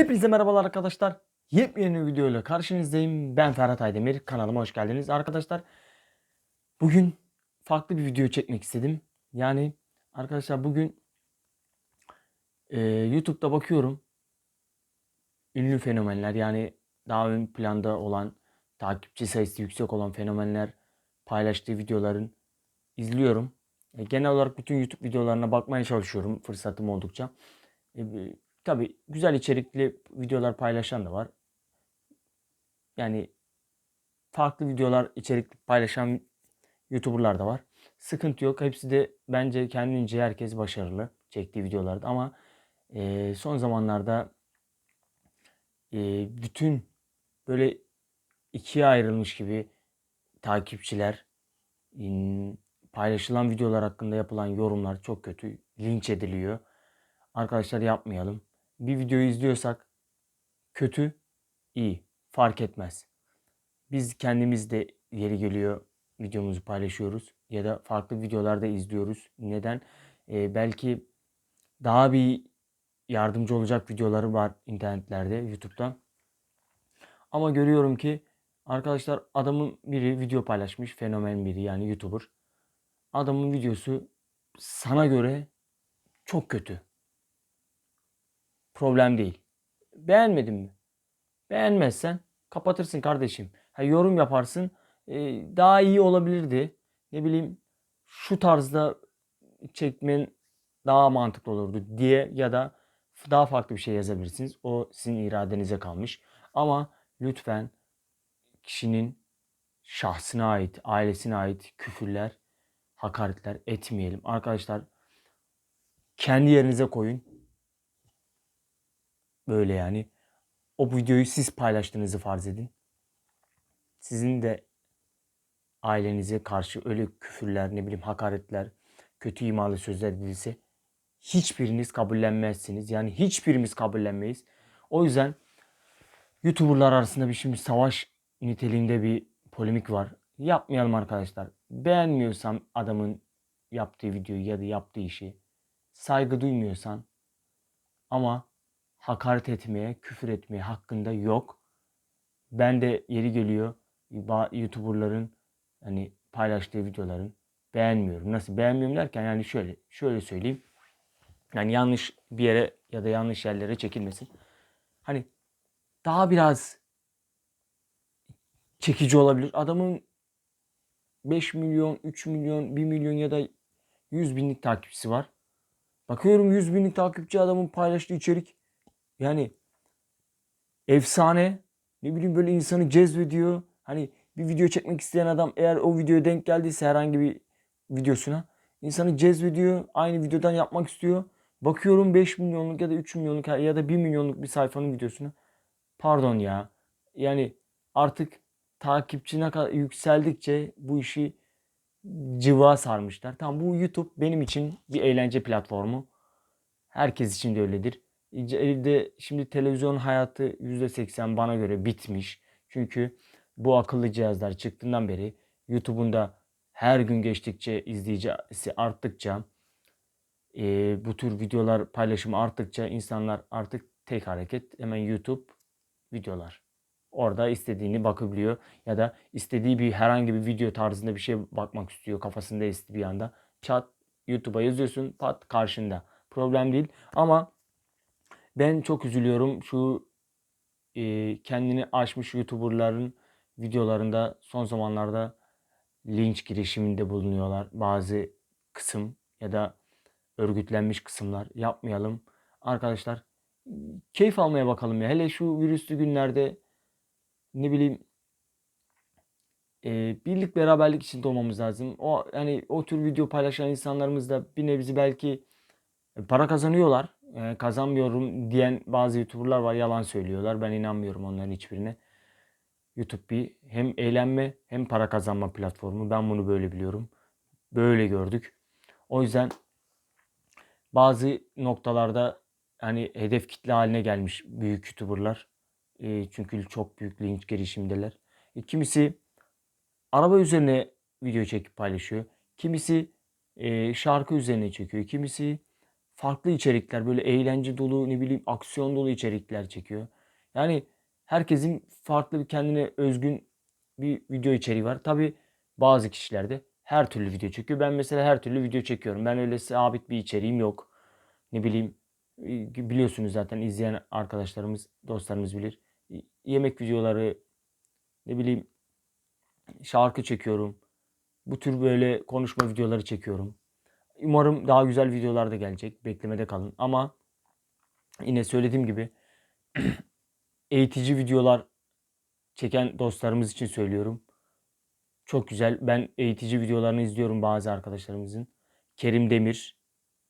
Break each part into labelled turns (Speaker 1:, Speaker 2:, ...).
Speaker 1: Hepinize merhabalar arkadaşlar. Yepyeni bir videoyla karşınızdayım. Ben Ferhat Aydemir. Kanalıma hoş geldiniz. Arkadaşlar bugün farklı bir video çekmek istedim. Yani arkadaşlar bugün e, YouTube'da bakıyorum. Ünlü fenomenler yani daha ön planda olan takipçi sayısı yüksek olan fenomenler paylaştığı videoların izliyorum. E, genel olarak bütün YouTube videolarına bakmaya çalışıyorum fırsatım oldukça. E, Tabii güzel içerikli videolar paylaşan da var. Yani farklı videolar içerik paylaşan YouTuber'lar da var. Sıkıntı yok. Hepsi de bence kendince herkes başarılı çektiği videolarda ama e, son zamanlarda e, bütün böyle ikiye ayrılmış gibi takipçiler paylaşılan videolar hakkında yapılan yorumlar çok kötü. Linç ediliyor. Arkadaşlar yapmayalım. Bir videoyu izliyorsak kötü, iyi fark etmez. Biz kendimiz de yeri geliyor videomuzu paylaşıyoruz ya da farklı videolarda izliyoruz. Neden? Ee, belki daha bir yardımcı olacak videoları var internetlerde, YouTube'da. Ama görüyorum ki arkadaşlar adamın biri video paylaşmış, fenomen biri yani YouTuber. Adamın videosu sana göre çok kötü. Problem değil. Beğenmedin mi? Beğenmezsen kapatırsın kardeşim. Ha, yorum yaparsın. e, daha iyi olabilirdi. Ne bileyim şu tarzda çekmen daha mantıklı olurdu diye ya da daha farklı bir şey yazabilirsiniz. O sizin iradenize kalmış. Ama lütfen kişinin şahsına ait, ailesine ait küfürler, hakaretler etmeyelim. Arkadaşlar kendi yerinize koyun. Böyle yani. O videoyu siz paylaştığınızı farz edin. Sizin de ailenize karşı öyle küfürler, ne bileyim hakaretler, kötü imalı sözler edilse hiçbiriniz kabullenmezsiniz. Yani hiçbirimiz kabullenmeyiz. O yüzden YouTuber'lar arasında bir şimdi savaş niteliğinde bir polemik var. Yapmayalım arkadaşlar. Beğenmiyorsan adamın yaptığı videoyu ya da yaptığı işi, saygı duymuyorsan ama hakaret etmeye, küfür etmeye hakkında yok. Ben de yeri geliyor YouTuber'ların hani paylaştığı videoların beğenmiyorum. Nasıl beğenmiyorum derken yani şöyle şöyle söyleyeyim. Yani yanlış bir yere ya da yanlış yerlere çekilmesin. Hani daha biraz çekici olabilir. Adamın 5 milyon, 3 milyon, 1 milyon ya da 100 binlik takipçisi var. Bakıyorum 100 binlik takipçi adamın paylaştığı içerik yani efsane. Ne bileyim böyle insanı cezbediyor. Hani bir video çekmek isteyen adam eğer o videoya denk geldiyse herhangi bir videosuna insanı cezbediyor. Aynı videodan yapmak istiyor. Bakıyorum 5 milyonluk ya da 3 milyonluk ya da 1 milyonluk bir sayfanın videosuna. Pardon ya. Yani artık takipçine kadar yükseldikçe bu işi cıva sarmışlar. Tamam bu YouTube benim için bir eğlence platformu. Herkes için de öyledir. Evde şimdi televizyon hayatı %80 bana göre bitmiş. Çünkü bu akıllı cihazlar çıktığından beri YouTube'un da her gün geçtikçe izleyicisi arttıkça e, bu tür videolar paylaşımı arttıkça insanlar artık tek hareket hemen YouTube videolar. Orada istediğini bakabiliyor ya da istediği bir herhangi bir video tarzında bir şey bakmak istiyor kafasında esti bir anda. Chat YouTube'a yazıyorsun pat karşında. Problem değil ama ben çok üzülüyorum şu e, kendini aşmış YouTuber'ların videolarında son zamanlarda linç girişiminde bulunuyorlar. Bazı kısım ya da örgütlenmiş kısımlar yapmayalım. Arkadaşlar keyif almaya bakalım ya. Hele şu virüslü günlerde ne bileyim e, birlik beraberlik içinde olmamız lazım. O yani o tür video paylaşan insanlarımız da bir nebze belki para kazanıyorlar. E, kazanmıyorum diyen bazı YouTuber'lar var. Yalan söylüyorlar. Ben inanmıyorum onların hiçbirine. YouTube bir hem eğlenme hem para kazanma platformu. Ben bunu böyle biliyorum. Böyle gördük. O yüzden bazı noktalarda hani hedef kitle haline gelmiş büyük YouTuber'lar. E, çünkü çok büyük linç girişimdeler. E, kimisi araba üzerine video çekip paylaşıyor. Kimisi e, şarkı üzerine çekiyor. Kimisi farklı içerikler böyle eğlence dolu ne bileyim aksiyon dolu içerikler çekiyor. Yani herkesin farklı bir kendine özgün bir video içeriği var. Tabi bazı kişilerde her türlü video çekiyor. Ben mesela her türlü video çekiyorum. Ben öyle sabit bir içeriğim yok. Ne bileyim e, biliyorsunuz zaten izleyen arkadaşlarımız, dostlarımız bilir. Y- Yemek videoları, ne bileyim şarkı çekiyorum. Bu tür böyle konuşma videoları çekiyorum. Umarım daha güzel videolar da gelecek. Beklemede kalın. Ama yine söylediğim gibi eğitici videolar çeken dostlarımız için söylüyorum. Çok güzel. Ben eğitici videolarını izliyorum bazı arkadaşlarımızın. Kerim Demir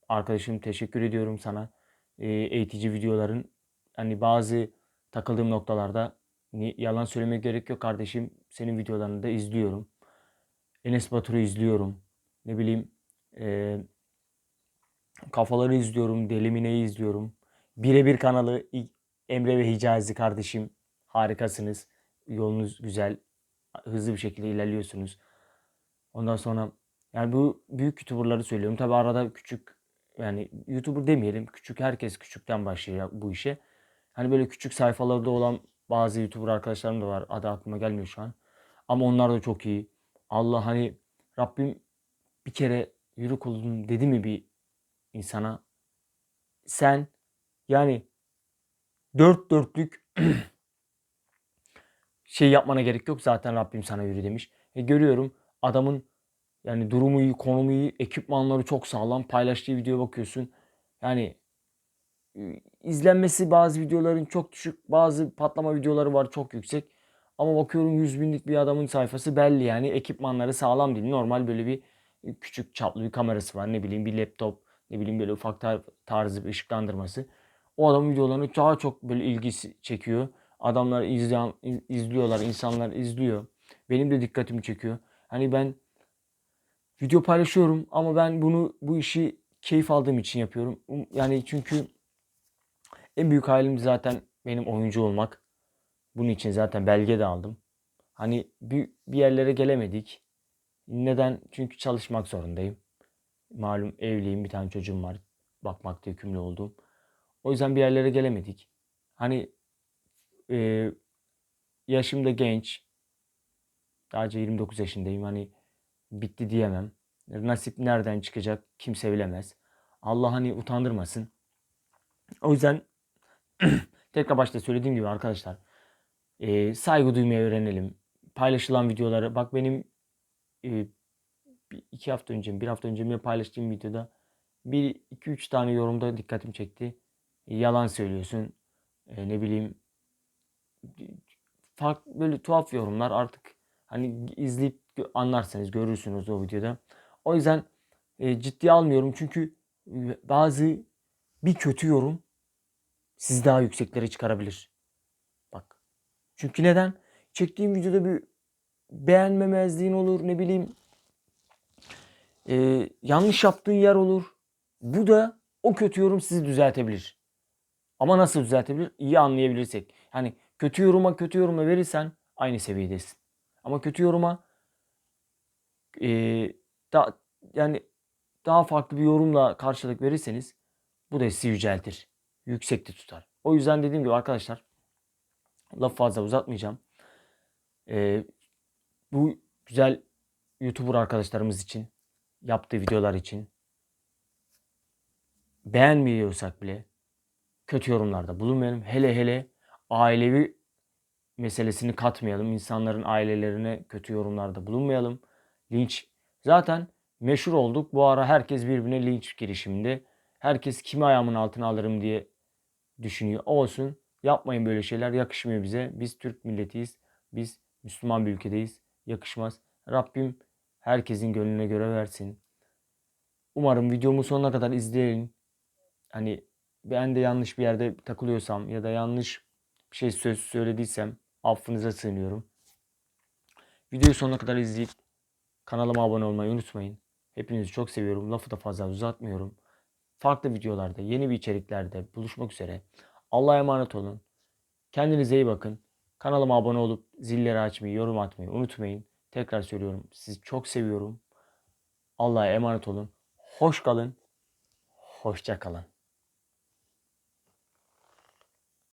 Speaker 1: arkadaşım teşekkür ediyorum sana. Ee, eğitici videoların hani bazı takıldığım noktalarda yalan söylemek gerek yok kardeşim. Senin videolarını da izliyorum. Enes Batur'u izliyorum. Ne bileyim eee, kafaları izliyorum. Delimine'yi izliyorum. Birebir kanalı Emre ve Hicazi kardeşim harikasınız. Yolunuz güzel. Hızlı bir şekilde ilerliyorsunuz. Ondan sonra yani bu büyük YouTuber'ları söylüyorum. Tabi arada küçük yani YouTuber demeyelim. Küçük herkes küçükten başlıyor bu işe. Hani böyle küçük sayfalarda olan bazı YouTuber arkadaşlarım da var. Adı aklıma gelmiyor şu an. Ama onlar da çok iyi. Allah hani Rabbim bir kere yürü kulum dedi mi bir insana sen yani dört dörtlük şey yapmana gerek yok. Zaten Rabbim sana yürü demiş. E görüyorum adamın yani durumu iyi, konumu iyi, ekipmanları çok sağlam. Paylaştığı videoya bakıyorsun. Yani e, izlenmesi bazı videoların çok düşük. Bazı patlama videoları var çok yüksek. Ama bakıyorum 100 binlik bir adamın sayfası belli yani. Ekipmanları sağlam değil. Normal böyle bir küçük çaplı bir kamerası var. Ne bileyim bir laptop. Ne bileyim böyle ufak tar- tarzı bir ışıklandırması. O adamın videolarını daha çok böyle ilgisi çekiyor. Adamlar izleyen, izliyorlar. insanlar izliyor. Benim de dikkatimi çekiyor. Hani ben video paylaşıyorum ama ben bunu bu işi keyif aldığım için yapıyorum. Um- Yani çünkü en büyük hayalim zaten benim oyuncu olmak. Bunun için zaten belge de aldım. Hani bir, bir yerlere gelemedik. Neden? Çünkü çalışmak zorundayım. Malum evliyim, bir tane çocuğum var. Bakmakta yükümlü olduğum. O yüzden bir yerlere gelemedik. Hani e, yaşım da genç. Sadece 29 yaşındayım. Hani bitti diyemem. Nasip nereden çıkacak kimse bilemez. Allah hani utandırmasın. O yüzden tekrar başta söylediğim gibi arkadaşlar e, saygı duymayı öğrenelim. Paylaşılan videoları bak benim e, bir, iki hafta önce bir hafta önce mi paylaştığım videoda bir iki üç tane yorumda dikkatimi çekti. Yalan söylüyorsun. E, ne bileyim farklı böyle tuhaf yorumlar artık hani izleyip anlarsanız görürsünüz o videoda. O yüzden e, ciddiye almıyorum çünkü bazı bir kötü yorum sizi daha yükseklere çıkarabilir. Bak. Çünkü neden? Çektiğim videoda bir beğenmemezliğin olur ne bileyim e, yanlış yaptığın yer olur. Bu da o kötü yorum sizi düzeltebilir. Ama nasıl düzeltebilir? İyi anlayabilirsek. Yani kötü yoruma kötü yorumla verirsen aynı seviyedesin. Ama kötü yoruma e, da, yani daha farklı bir yorumla karşılık verirseniz bu da sizi yüceltir. Yüksekte tutar. O yüzden dediğim gibi arkadaşlar lafı fazla uzatmayacağım. E, bu güzel YouTuber arkadaşlarımız için yaptığı videolar için beğenmiyorsak bile kötü yorumlarda bulunmayalım. Hele hele ailevi meselesini katmayalım. İnsanların ailelerine kötü yorumlarda bulunmayalım. Linç. Zaten meşhur olduk. Bu ara herkes birbirine linç girişiminde. Herkes kimi ayağımın altına alırım diye düşünüyor. Olsun. Yapmayın böyle şeyler. Yakışmıyor bize. Biz Türk milletiyiz. Biz Müslüman bir ülkedeyiz. Yakışmaz. Rabbim herkesin gönlüne göre versin. Umarım videomu sonuna kadar izleyin. Hani ben de yanlış bir yerde takılıyorsam ya da yanlış bir şey söz söylediysem affınıza sığınıyorum. Videoyu sonuna kadar izleyip kanalıma abone olmayı unutmayın. Hepinizi çok seviyorum. Lafı da fazla uzatmıyorum. Farklı videolarda, yeni bir içeriklerde buluşmak üzere. Allah'a emanet olun. Kendinize iyi bakın. Kanalıma abone olup zilleri açmayı, yorum atmayı unutmayın. Tekrar söylüyorum. Sizi çok seviyorum. Allah'a emanet olun. Hoş kalın. Hoşça kalın.